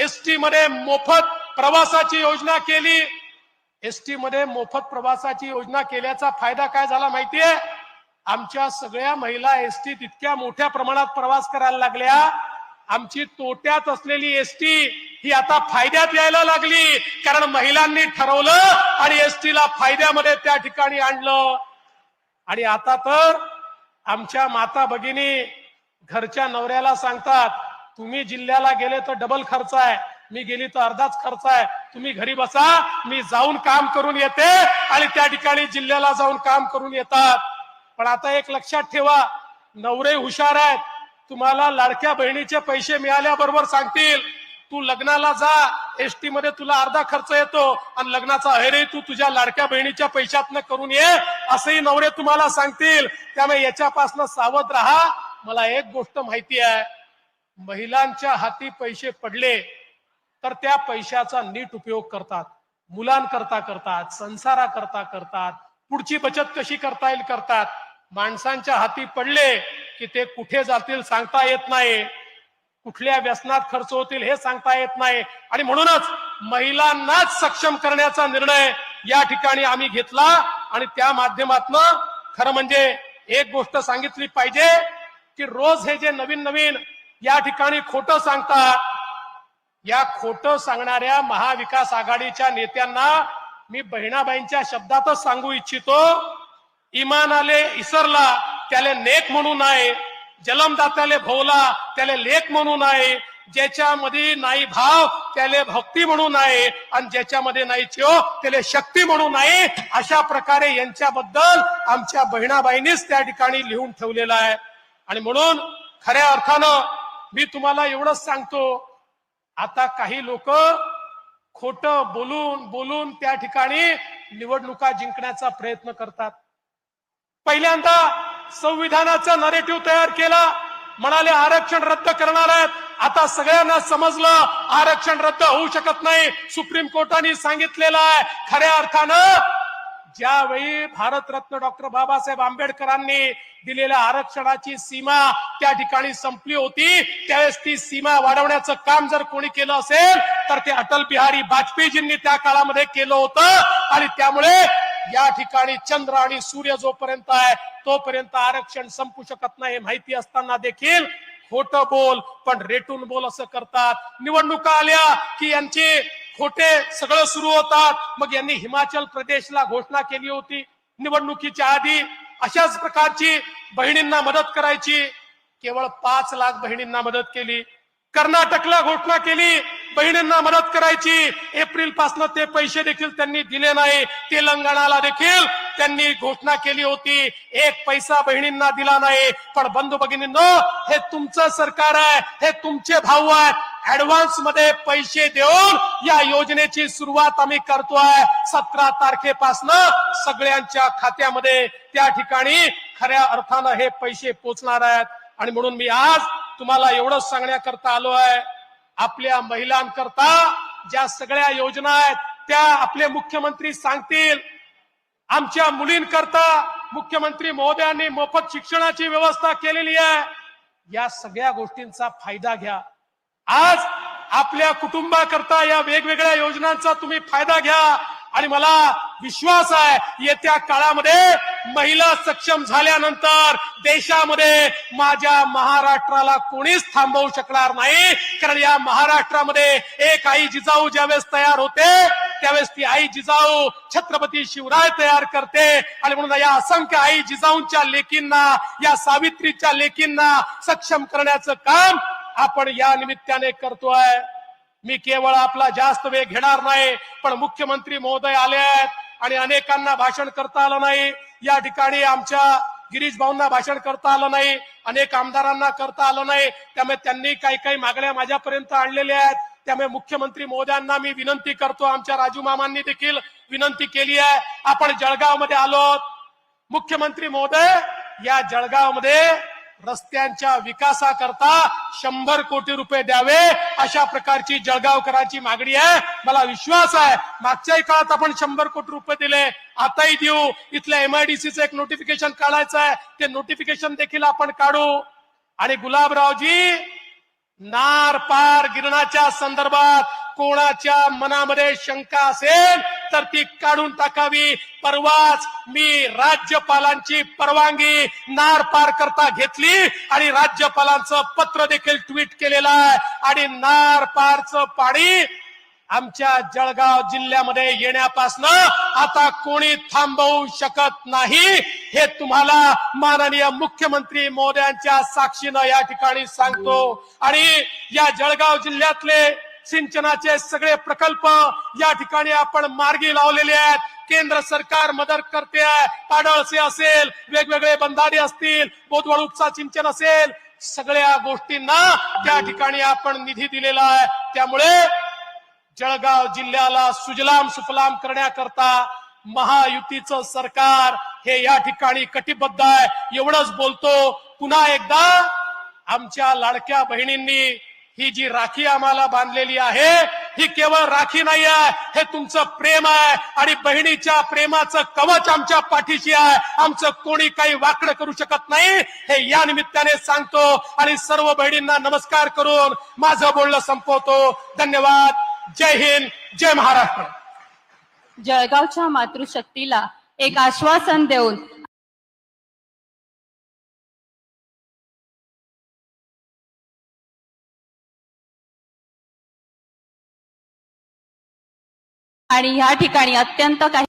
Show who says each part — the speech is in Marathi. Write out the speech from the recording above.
Speaker 1: एसटी मध्ये मोफत प्रवासाची योजना केली. एसटी मध्ये मोफत प्रवासाची योजना केल्याचा फायदा काय झाला माहितीये? आमच्या सगळ्या महिला एसटीत इतक्या मोठ्या प्रमाणात प्रवास करायला लागल्या. आमची तोट्यात असलेली एसटी ही आता फायद्यात यायला लागली. कारण महिलांनी ठरवलं आणि एसटीला फायद्यामध्ये त्या ठिकाणी आणलं. आणि आता तर आमच्या माता भगिनी घरच्या नवऱ्याला सांगतात तुम्ही जिल्ह्याला गेले तर डबल खर्च आहे. मी गेली तर अर्धाच खर्च आहे. तुम्ही घरी बसा मी जाऊन काम करून येते आणि त्या ठिकाणी जिल्ह्याला जाऊन काम करून येतात. पण आता एक लक्षात ठेवा नवरे हुशार आहेत. तुम्हाला लाडक्या बहिणीचे पैसे मिळाल्याबरोबर सांगतील तू लग्नाला जा एसटी मध्ये तुला अर्धा खर्च येतो आणि लग्नाचा अहेरही तू तुझ्या लाडक्या बहिणीच्या पैशातनं करून ये असंही नवरे तुम्हाला सांगतील. त्यामुळे याच्यापासून सावध राहा. मला एक गोष्ट माहिती आहे. महिलांच्या हाती पैसे पडले तर त्या पैशाचा नीट उपयोग करतात. मुलांकरता करतात संसारा करता करतात पुढची बचत कशी करता येईल करतात. माणसांच्या हाती पडले की ते कुठे जातील सांगता येत नाही. कुठल्या व्यसनात खर्च होतील हे सांगता येत नाही. आणि म्हणूनच महिलांनाच सक्षम करण्याचा निर्णय या ठिकाणी आम्ही घेतला. आणि त्या माध्यमातनं खरं म्हणजे एक गोष्ट सांगितली पाहिजे की रोज हे जे नवीन नवीन या ठिकाणी खोटं सांगतात. या खोटं सांगणाऱ्या महाविकास आघाडीच्या नेत्यांना मी बहिणाबाईंच्या शब्दातच सांगू इच्छितो. इमान आले इसरला त्याले नेक म्हणू नये. जलमदात्याले भोवला त्याले लेख म्हणू नये. ज्याच्यामध्ये नाही भाव त्याले भक्ती म्हणू नये. आणि ज्याच्यामध्ये नाही चिओ त्याले शक्ती म्हणू नये. अशा प्रकारे यांच्याबद्दल आमच्या बहिणाबाईंनीच त्या ठिकाणी लिहून ठेवलेलं आहे. आणि म्हणून खऱ्या अर्थानं मी तुम्हाला एवढंच सांगतो. आता काही लोक खोट बोलून बोलून त्या ठिकाणी निवडणुका जिंकण्याचा प्रयत्न करतात. पहिल्यांदा संविधानाचा नरेटिव्ह तयार केला. म्हणाले आरक्षण रद्द करणार आहेत. आता सगळ्यांना समजलं आरक्षण रद्द होऊ शकत नाही. सुप्रीम कोर्टाने सांगितलेलं आहे खऱ्या अर्थानं ज्यावेळी भारतरत्न डॉक्टर बाबासाहेब आंबेडकरांनी दिलेल्या आरक्षणाची सीमा त्या ठिकाणी संपली होती त्यावेळेस ती सीमा वाढवण्याचं काम जर कोणी केलं असेल तर ते अटल बिहारी वाजपेयीजींनी त्या काळामध्ये केलं होतं. आणि त्यामुळे या ठिकाणी चंद्र आणि सूर्य जोपर्यंत आहे तोपर्यंत आरक्षण संपू शकत नाही हे माहिती असताना देखील खोट बोल पण रेटून बोल असं करतात. निवडणुका आल्या की यांची खोटे सगळं सुरू होतात. मग यांनी हिमाचल प्रदेशला घोषणा केली होती. निवडणुकीच्या आधी अशाच प्रकारची बहिणींना मदत करायची. केवळ पाच लाख बहिणींना मदत केली. कर्नाटकला घोषणा केली. बहिणींना मदत करायची. एप्रिलपासून ते पैसे देखील त्यांनी दिले नाही. तेलंगणाला देखील त्यांनी घोषणा केली होती. एक पैसा बहिणींना दिला नाही. पण बंधू भगिनींनो हे तुमचं सरकार आहे. हे तुमचे भाऊ आहेत. ऍडव्हान्समध्ये पैसे देऊन या योजनेची सुरुवात आम्ही करतोय. सतरा तारखेपासनं सगळ्यांच्या खात्यामध्ये त्या ठिकाणी खऱ्या अर्थानं हे पैसे पोचणार आहेत. आणि म्हणून मी आज तुम्हाला एवढंच सांगण्याकरता आलो आहे. आपल्या महिलांकरता ज्या सगळ्या योजना आहेत त्या आपले मुख्यमंत्री सांगतील. आमच्या मुलींकरता मुख्यमंत्री महोदयांनी मोफत शिक्षणाची व्यवस्था केलेली आहे. या सगळ्या गोष्टींचा फायदा घ्या. आज आपल्या कुटुंबाकरता या वेगवेगळ्या योजनांचा तुम्ही फायदा घ्या. आणि मला विश्वास आहे येत्या काळामध्ये महिला सक्षम झाल्यानंतर देशामध्ये माझ्या महाराष्ट्राला कोणीच थांबवू शकणार नाही. कारण या महाराष्ट्रामध्ये एक आई जिजाऊ ज्यावेळेस तयार होते त्यावेळेस ती आई जिजाऊ छत्रपती शिवराय तयार करते. आणि म्हणून या असंख्य आई जिजाऊंच्या लेकींना या सावित्रीच्या लेकींना सक्षम करण्याचं काम आपण या निमित्ताने करतोय. मी केवळ आपला जास्त वेळ घेणार नाही पण मुख्यमंत्री महोदय आले आहेत आणि अनेकांना भाषण करता आलं नाही. या ठिकाणी आमच्या गिरीश भाऊंना भाषण करता आलं नाही अनेक आमदारांना करता आलं नाही. त्यामुळे त्यांनी काही काही मागण्या माझ्यापर्यंत आणलेल्या आहेत. त्यामुळे मुख्यमंत्री महोदयांना मी विनंती करतो आमच्या राजू मामांनी देखील विनंती केली आहे. आपण जळगावमध्ये आलो मुख्यमंत्री महोदय या जळगावमध्ये रस्त्यांच्या विकासाकरता शंभर कोटी रुपये द्यावे अशा प्रकारची जळगावकरांची मागणी आहे. मला विश्वास आहे. मागच्याही काळात आपण शंभर कोटी रुपये दिले. आताही देऊ. इथल्या एमआयडीसीचं एक नोटिफिकेशन काढायचं आहे. ते नोटिफिकेशन देखील आपण काढू. आणि गुलाबरावजी नार पार गिरणाच्या संदर्भात कोणाच्या मनामध्ये शंका असेल तर ती काढून टाकावी. परवाच मी राज्यपालांची परवानगी नार पार करता घेतली आणि राज्यपालांचं पत्र देखील ट्विट केलेलं आहे. आणि नार पारचं पाणी आमच्या जळगाव जिल्ह्यामध्ये येण्यापासनं आता कोणी थांबवू शकत नाही हे तुम्हाला माननीय मुख्यमंत्री महोदयांच्या साक्षीनं या ठिकाणी सांगतो. आणि या जळगाव जिल्ह्यातले सिंचनाचे सगळे प्रकल्प या ठिकाणी आपण मार्गी लावलेले आहेत. केंद्र सरकार मदत करते आहे. पाडळसे असेल वेगवेगळे बंधारे असतील बोधवळ उपसा सिंचन असेल सगळ्या गोष्टींना त्या ठिकाणी आपण निधी दिलेला आहे. त्यामुळे जळगाव जिल्ह्याला सुजलाम सुफलाम करण्याकरता महायुतीचं सरकार हे या ठिकाणी कटिबद्ध आहे. एवढंच बोलतो. पुन्हा एकदा आमच्या लाडक्या बहिणींनी ही जी राखी आम्हाला बांधलेली आहे ही केवळ राखी नाही आहे हे तुमचं प्रेम आहे आणि बहिणीच्या प्रेमाचं कवच आमच्या पाठीशी आहे. आमचं कोणी काही वाकडं करू शकत नाही हे या निमित्ताने सांगतो आणि सर्व बहिणींना नमस्कार करून माझं बोलणं संपवतो. धन्यवाद. जय हिंद. जय महाराष्ट्र.
Speaker 2: जळगावच्या मातृशक्तीला एक आश्वासन देऊन आणि या ठिकाणी अत्यंत काही